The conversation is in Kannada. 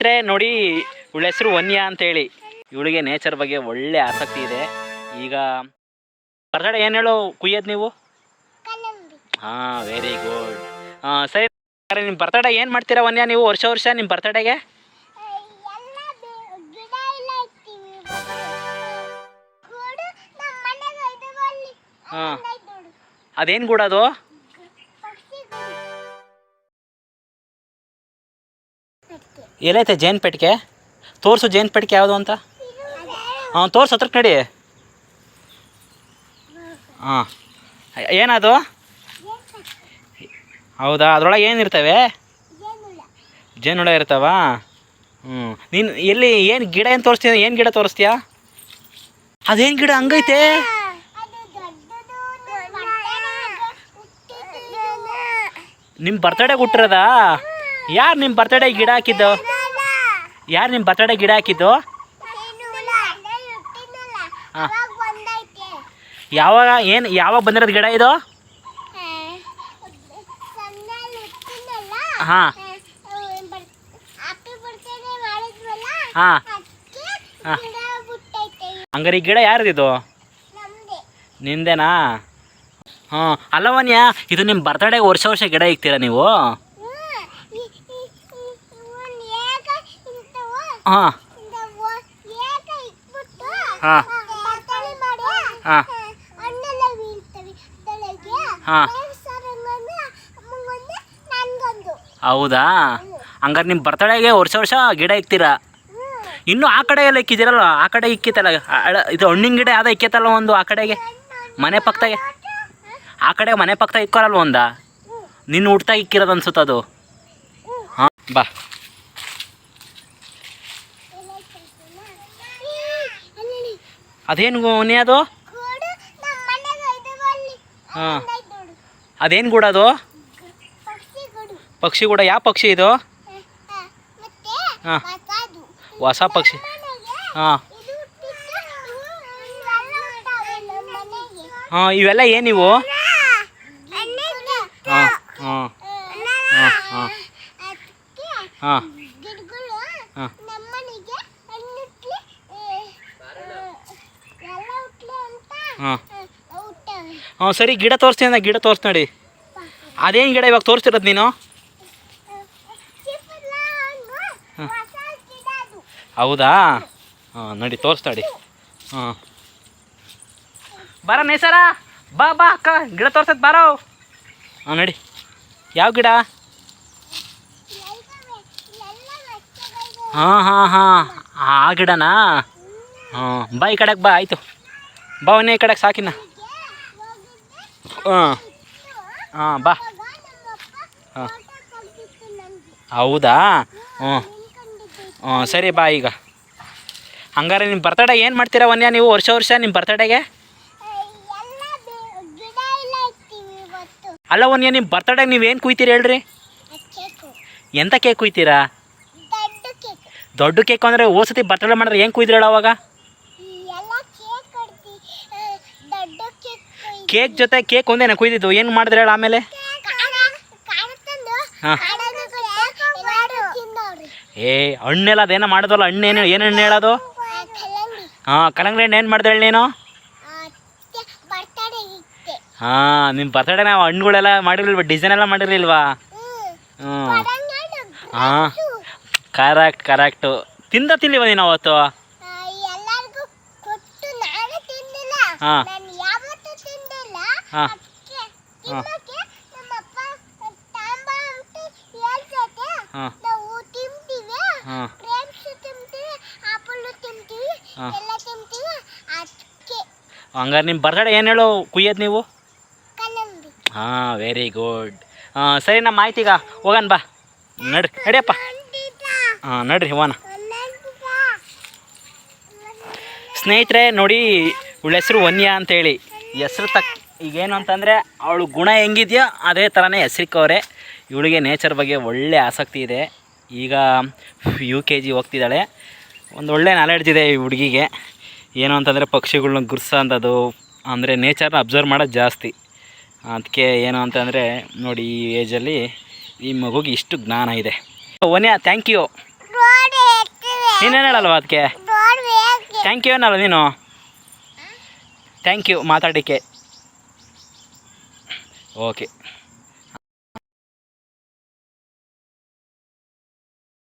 ಸ್ನೇಹಿತರೆ ನೋಡಿ, ಇವಳ ಹೆಸರು ವನ್ಯ ಅಂತೇಳಿ. ಇವಳಿಗೆ ನೇಚರ್ ಬಗ್ಗೆ ಒಳ್ಳೆ ಆಸಕ್ತಿ ಇದೆ. ಈಗ ಹೊರಗಡೆ ಏನು ಹೇಳು, ಕುಯ್ಯೋದು ನೀವು? ಹಾಂ ವೆರಿ ಗುಡ್ ಸರಿ ಸರಿ ನಿಮ್ಮ ಬರ್ತಡೇ ಏನು ಮಾಡ್ತೀರಾ ವನ್ಯ ನೀವು ವರ್ಷ ವರ್ಷ ನಿಮ್ಮ ಬರ್ತಡೆಗೆ ಎಲ್ಲ ಅದೇನು ಗಿಡ ಎಲ್ಲೈತೆ ಜೇನು ಪೆಟ್ಟಿಗೆ ತೋರಿಸು ಜೇನು ಪೆಟ್ಟಿಗೆ ಯಾವುದು ಅಂತ. ಹಾಂ ತೋರ್ಸು ಹತ್ರಕ್ಕೆ ನಡಿ. ಹಾಂ. ಏನದು? ಹೌದಾ? ಅದರೊಳಗೆ ಏನಿರ್ತವೆ. ಜೇನುಳ ಇರ್ತಾವ? ಹ್ಞೂ ನೀನು ಎಲ್ಲಿ ಏನು ಗಿಡ ಏನು ತೋರಿಸ್ತೀಯ? ಏನು ಗಿಡ ತೋರಿಸ್ತೀಯಾ? ಅದೇನು ಗಿಡ? ಹಂಗೈತೆ. ನಿಮ್ಮ ಬರ್ತಡೇ ಹುಟ್ಟಿರೋದಾ? ಯಾರು ನಿಮ್ಮ ಬರ್ತಡೇ ಗಿಡ ಹಾಕಿದ್ದು? ಯಾರು ನಿಮ್ಮ ಬರ್ತಡೇ ಗಿಡ ಹಾಕಿದ್ದು? ಹಾಂ. ಯಾವಾಗ, ಏನು, ಯಾವಾಗ ಬಂದಿರೋದು ಗಿಡ ಇದು? ಹಾಂ. ಹಾಂ. ಹಾಂ. ಹಂಗಾರೆ ಈ ಗಿಡ ಯಾರ್ದಿದು. ನಿಂದೇನಾ? ಹಾಂ. ಅಲ್ಲವನ್ಯ, ಇದು ನಿಮ್ಮ ಬರ್ತಡೇಗೆ ವರ್ಷ ವರ್ಷ ಗಿಡ ಇಕ್ತೀರಾ ನೀವು ಹ್ಮ್. ಈ- ಈ- ಈ- ಒಂದ್ ಏಕ ಇಂಥವು, ಹಾಂ. ಹಾಂ. ಹಾಂ. ಹೌದಾ? ಹಂಗಾರೆ ನಿಮ್ಮ ಬರ್ತಡೆಗೆ ವರ್ಷ ವರ್ಷ ಗಿಡ ಇಕ್ತೀರಾ. ಇನ್ನು ಆ ಕಡೆ ಎಲ್ಲ ಇಕ್ಕಿದ್ದೀರಲ್ಲ ಆ ಕಡೆ ಇಕ್ಕಿತ್ತಲ್ಲ ಇದು ಹಣ್ಣಿನ ಗಿಡ ಯಾವ್ದು ಇಕ್ಕಿತ್ತಲ್ಲ ಒಂದು ಆ ಕಡೆಗೆ? ಮನೆ ಪಕ್ಕದಾಗೆ? ಆ ಕಡೆ ಮನೆ ಪಕ್ಕದಾಗ ಇಕ್ಕೋರಲ್ವ ಒಂದ? ನಿನ್ನ ಹುಟ್ಟಾಗ ಇಕ್ಕಿರೋದು ಅನ್ಸುತ್ತದು. ಹಾಂ, ಬಾ ಅಲ್ಲಿ ಅದೇನು ಮನೆ ಅದು? ಹಾಂ. ಅದೇನು ಗೂಡ ಅದು? ಪಕ್ಷಿ ಗೂಡ. ಯಾವ ಪಕ್ಷಿ ಇದು? ಹಾಂ. ಹೊಸ ಪಕ್ಷಿ. ಹಾಂ. ಹಾಂ ಇವೆಲ್ಲ ಏನು ಮನೆಗೆ. ಹಾಂ ಹಾಂ. ಹಾಂ ಹಾಂ. ಹಾಂ. ಹಾ. ನಮ್ಮನೆಗೆ ಹಣ್ಣುಟ್ಲಿ ಎಲ್ಲ ಹುಟ್ಲಿ ಅಂತ ಹಾಂ. ಹಾಂ ಸರಿ ಗಿಡ ತೋರಿಸ್ತೀನಿ ಅಂದ ಗಿಡ ತೋರಿಸ್ ನೋಡಿ. ಅದೇನು ಗಿಡ ಇವಾಗ ತೋರಿಸ್ತಿರೋದು ನೀನು? ಹೌದಾ? ಹಾಂ ನೋಡಿ ತೋರಿಸ್ತಾಡಿ ಹಾಂ. ಬರ ನೇಸರ ಬಾ ಬಾ ಅಕ್ಕ ಗಿಡ ತೋರ್ಸತ್ ಬಾರೋ. ಹಾಂ ನೋಡಿ. ಯಾವ ಗಿಡ. ಹಾಂ ಹಾಂ ಹಾಂ. ಆ ಗಿಡನಾ? ಹಾಂ ಬಾ ಈ ಕಡೆಗೆ ಬಾ ಆಯಿತು. ಬಾ ಒನ್ನೇ ಈ ಕಡೆಗೆ ಸಾಕಿನ. ಹಾಂ. ಹಾಂ ಬಾ. ಹಾಂ. ಹೌದಾ? ಹ್ಞೂ. ಹ್ಞೂ ಸರಿ ಬಾ ಈಗ. ಹಂಗಾರೆ ನಿಮ್ಮ ಬರ್ತಡೇ ಏನು ಮಾಡ್ತೀರಾ ವನ್ಯ ನೀವು ವರ್ಷ ವರ್ಷ ನಿಮ್ಮ ಬರ್ತಡೇಗೆ ಅಲ್ಲ ವನ್ಯ ನಿಮ್ಮ ಬರ್ತಡೇಗೆ ನೀವು ಏನು ಕುಯ್ತೀರಿ ಹೇಳ್ರಿ? ಎಂಥ ಕೇಕ್ ಕುಯ್ತೀರಾ? ದೊಡ್ಡ ಕೇಕ್ ಅಂದರೆ ಓಸತಿ ಬರ್ತಡೇ ಮಾಡಿದ್ರೆ ಏನು ಕುಯ್ದಿರಲ್ಲ ಅವಾಗ ಈ ಎಲ್ಲ ಕೇಕ್ ಕೊಡ್ತಿ ಆ, ದೊಡ್ಡ ಕೇಕ್ ಜೊತೆ ಕೇಕ್ ಒಂದೇನ ಕುಯ್ದಿದ್ದು? ಏನು ಮಾಡಿದ್ರೆ ಹೇಳ ಆಮೇಲೆ? ಹಾಂ? ಏ ಹಣ್ಣೆಲ್ಲ ಅದೇನ ಮಾಡೋದಲ್ಲ? ಹಣ್ಣು ಏನು ಏನು ಹಣ್ಣು ಹೇಳೋದು? ಹಾಂ ಕಲಂಗಡಿ ಹಣ್ಣು ಏನು ಮಾಡಿದೆ ಹೇಳಿ ನೀನು? ಹಾಂ ನಿಮ್ಮ ಬರ್ತಡೇ ನಾವು ಹಣ್ಣುಗಳೆಲ್ಲ ಮಾಡಿರ್ಲಿಲ್ವಾ? ಡಿಸೈನ್ ಎಲ್ಲ ಮಾಡಿರ್ಲಿಲ್ವಾ? ಹ್ಞೂ ಹಾಂ. ಕರೆಕ್ಟ್ ಕರೆಕ್ಟು ತಿಂದ ತಿನ್ಲಿವ ನೀನು ಅವತ್ತು? ಹಾ. ಹಾಂ. ಹಾ. ಹಾಂ. ಹಾಂ. ಹಂಗಾರೆ ನಿಮ್ಮ ಬರ್ತಡೇ ಏನು ಹೇಳು ಕುಯ್ಯೋದು ನೀವು? ಹಾಂ ವೆರಿ ಗುಡ್ ಹಾಂ ಸರಿ ನಮ್ಮ ಆಯ್ತೀಗ ಹೋಗೋಣ ಬಾ. ನಡ್ರಿ ನಡಿಯಪ್ಪ. ಹಾಂ ನಡ್ರಿ ಹೋಗೋಣ. ಸ್ನೇಹಿತರೆ ನೋಡಿ ಇವಳ ಹೆಸರು ವನ್ಯ ಅಂತೇಳಿ. ಹೆಸರು ತಕ್ ಈಗೇನು ಅಂತಂದರೆ ಅವಳು ಗುಣ ಹೆಂಗಿದೆಯೋ ಅದೇ ಥರನೇ ಹೆಸರಿಕವ್ರೆ ಇವಳಿಗೆ ನೇಚರ್ ಬಗ್ಗೆ ಒಳ್ಳೆ ಆಸಕ್ತಿ ಇದೆ. ಈಗ ಯು ಕೆ ಜಿ ಹೋಗ್ತಿದ್ದಾಳೆ. ಒಂದು ಒಳ್ಳೆ ನಾಲೆಡ್ಜ್ ಇದೆ ಈ ಹುಡುಗಿಗೆ. ಏನು ಅಂತಂದರೆ ಪಕ್ಷಿಗಳ್ನ ಗುರ್ಸೋಂಥದ್ದು ಅಂದರೆ ನೇಚರ್ನ ಅಬ್ಸರ್ವ್ ಮಾಡೋದು ಜಾಸ್ತಿ. ಅದಕ್ಕೆ ಏನು ಅಂತಂದರೆ ನೋಡಿ ಈ ಏಜಲ್ಲಿ ಈ ಮಗುಗೆ ಇಷ್ಟು ಜ್ಞಾನ ಇದೆ. ವನ್ಯ ಥ್ಯಾಂಕ್ ಯು ನೀನೇನು ಹೇಳಲ್ವ ಅದಕ್ಕೆ ಥ್ಯಾಂಕ್ ಯು ಏನಲ್ಲ ನೀನು? ಥ್ಯಾಂಕ್ ಯು ಮಾತಾಡೋಕ್ಕೆ Okey.